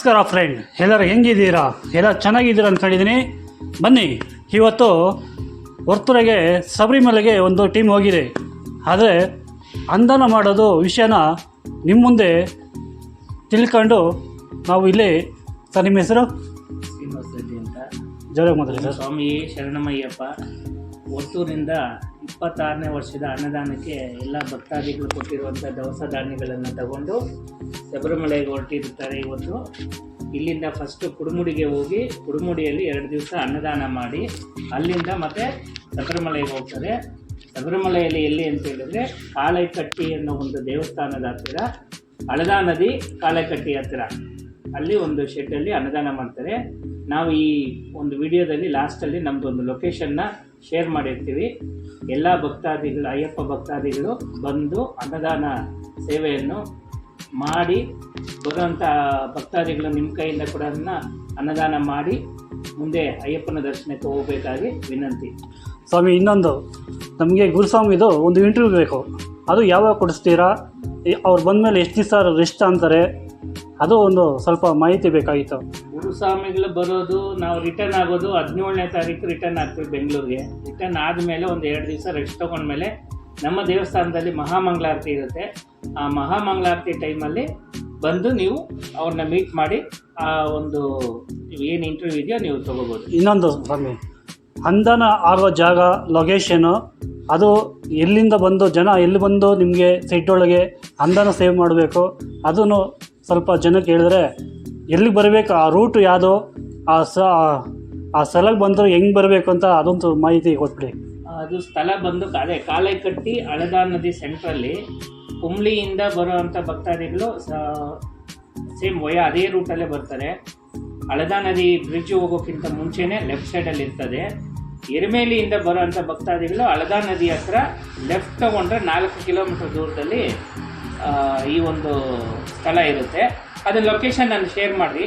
ನಮಸ್ಕಾರ ಫ್ರೆಂಡ್ ಎಲ್ಲರೂ ಹೆಂಗಿದ್ದೀರಾ? ಎಲ್ಲ ಚೆನ್ನಾಗಿದ್ದೀರಾ ಅಂದ್ಕೊಂಡಿದ್ದೀನಿ ಬನ್ನಿ ಇವತ್ತು ವರ್ತುರೆಗೆ ಶಬರಿಮಲೆಗೆ ಒಂದು ಟೀಮ್ ಹೋಗಿದೆ. ಆದರೆ ಅಂದನ ಮಾಡೋದು ವಿಷಯನ ನಿಮ್ಮ ಮುಂದೆ ತಿಳ್ಕೊಂಡು ನಾವು ಇಲ್ಲಿ ಸರ್ ನಿಮ್ಮ ಹೆಸರು? ಶ್ರೀನಿವಾಸ ರೆಡ್ಡಿ ಅಂತ. ಜೋರಾಗಿ ಮಾತಾಡಿ ಸರ್. ಸ್ವಾಮಿ ಶರಣಮಯ್ಯಪ್ಪ ಒತ್ತೂರಿಂದ ಇಪ್ಪತ್ತಾರನೇ ವರ್ಷದ ಅನ್ನದಾನಕ್ಕೆ ಎಲ್ಲ ಭಕ್ತಾದಿಗಳು ಕೊಟ್ಟಿರುವಂಥ ದವಸ ಧಾನ್ಯಗಳನ್ನು ತಗೊಂಡು ಶಬರಿಮಲೆಗೆ ಹೊರಟಿರ್ತಾರೆ ಇವತ್ತು. ಇಲ್ಲಿಂದ ಫಸ್ಟು ಕುಡುಮುಡಿಗೆ ಹೋಗಿ ಕುಡುಮುಡಿಯಲ್ಲಿ ಎರಡು ದಿವಸ ಅನ್ನದಾನ ಮಾಡಿ ಅಲ್ಲಿಂದ ಮತ್ತೆ ಶಬರಿಮಲೆಗೆ ಹೋಗ್ತಾರೆ. ಶಬರಿಮಲೆಯಲ್ಲಿ ಎಲ್ಲಿ ಅಂತ ಹೇಳಿದ್ರೆ ಕಾಳೆಕಟ್ಟಿ ಅನ್ನೋ ಒಂದು ದೇವಸ್ಥಾನದ ಹತ್ತಿರ ಹಳದಾ ನದಿ ಕಾಳೆಕಟ್ಟಿ ಹತ್ತಿರ. ಅಲ್ಲಿ ಒಂದು ಶೆಡ್ಡಲ್ಲಿ ಅನ್ನದಾನ ಮಾಡ್ತಾರೆ. ನಾವು ಈ ಒಂದು ವಿಡಿಯೋದಲ್ಲಿ ಲಾಸ್ಟಲ್ಲಿ ನಮ್ಮದು ಒಂದು ಲೊಕೇಶನ್ನ ಶೇರ್ ಮಾಡಿರ್ತೀವಿ. ಎಲ್ಲ ಭಕ್ತಾದಿಗಳು, ಅಯ್ಯಪ್ಪ ಭಕ್ತಾದಿಗಳು ಬಂದು ಅನ್ನದಾನ ಸೇವೆಯನ್ನು ಮಾಡಿ ಬರುವಂಥ ಭಕ್ತಾದಿಗಳು ನಿಮ್ಮ ಕೈಯಿಂದ ಕೂಡ ಅದನ್ನು ಅನ್ನದಾನ ಮಾಡಿ ಮುಂದೆ ಅಯ್ಯಪ್ಪನ ದರ್ಶನಕ್ಕೆ ಹೋಗಬೇಕಾಗಿ ವಿನಂತಿ. ಸ್ವಾಮಿ, ಇನ್ನೊಂದು. ನಮಗೆ ಗುರುಸ್ವಾಮಿದು ಒಂದು ಇಂಟರ್ವ್ಯೂ ಬೇಕು. ಅದು ಯಾವಾಗ ಕೊಡಿಸ್ತೀರಾ? ಅವ್ರು ಬಂದಮೇಲೆ ಎಷ್ಟು ದಿವಸ ರೆಸ್ಟ್ ಅಂತಾರೆ? ಅದು ಒಂದು ಸ್ವಲ್ಪ ಮಾಹಿತಿ ಬೇಕಾಗಿತ್ತು. ಗುರುಸ್ವಾಮಿಗಳು ಬರೋದು, ನಾವು ರಿಟರ್ನ್ ಆಗೋದು ಹದಿನೇಳನೇ ತಾರೀಕು ರಿಟರ್ನ್ ಆಗ್ತೀವಿ ಬೆಂಗಳೂರಿಗೆ. ರಿಟರ್ನ್ ಆದಮೇಲೆ ಒಂದು ಎರಡು ದಿವಸ ರೆಸ್ಟ್ ತೊಗೊಂಡ್ಮೇಲೆ ನಮ್ಮ ದೇವಸ್ಥಾನದಲ್ಲಿ ಮಹಾಮಂಗಳಾರತಿ ಇರುತ್ತೆ. ಆ ಮಹಾಮಂಗಳಾರತಿ ಟೈಮಲ್ಲಿ ಬಂದು ನೀವು ಅವ್ರನ್ನ ಮೀಟ್ ಮಾಡಿ ಆ ಒಂದು ಏನು ಇಂಟರ್ವ್ಯೂ ಇದೆಯೋ ನೀವು ತೊಗೋಬೋದು. ಇನ್ನೊಂದು ಸ್ವಾಮಿ, ಅಂದನ ಆಗೋ ಜಾಗ ಲೊಕೇಶನು, ಅದು ಎಲ್ಲಿಂದ ಬಂದು, ಜನ ಎಲ್ಲಿ ಬಂದು ನಿಮಗೆ ಒಳಗೆ ಅಂದನ ಸೇವ್ ಮಾಡಬೇಕು, ಅದನ್ನು ಸ್ವಲ್ಪ ಜನಕ್ಕೆ ಹೇಳಿದ್ರೆ ಎಲ್ಲಿಗೆ ಬರಬೇಕು? ಆ ರೂಟು ಯಾವುದೋ? ಆ ಸ, ಆ ಸ್ಥಳಕ್ಕೆ ಬಂದರೆ ಹೆಂಗೆ ಬರಬೇಕು ಅಂತ ಅದೊಂದು ಮಾಹಿತಿ ಕೊಟ್ಬಿಡಿ. ಅದು ಸ್ಥಳ ಬಂದು ಅದೇ ಕಾಲೈಕಟ್ಟಿ ಅಳದಾ ನದಿ ಸೆಂಟ್ರಲ್ಲಿ ಕುಂಬ್ಳಿಯಿಂದ ಬರುವಂಥ ಭಕ್ತಾದಿಗಳು ಸೇಮ್ ವಯ ಅದೇ ರೂಟಲ್ಲೇ ಬರ್ತಾರೆ. ಅಳದಾ ನದಿ ಬ್ರಿಡ್ಜ್ ಹೋಗೋಕ್ಕಿಂತ ಮುಂಚೆನೆ ಲೆಫ್ಟ್ ಸೈಡಲ್ಲಿ ಇರ್ತದೆ. ಎರಿಮೇಲಿಯಿಂದ ಬರುವಂಥ ಭಕ್ತಾದಿಗಳು ಅಳದಾ ನದಿ ಹತ್ರ ಲೆಫ್ಟ್ ತಗೊಂಡ್ರೆ ನಾಲ್ಕು ಕಿಲೋಮೀಟರ್ ದೂರದಲ್ಲಿ ಈ ಒಂದು ಸ್ಥಳ ಇರುತ್ತೆ. ಅದನ್ನ ಲೊಕೇಶನ್ ನಾನು ಶೇರ್ ಮಾಡಿ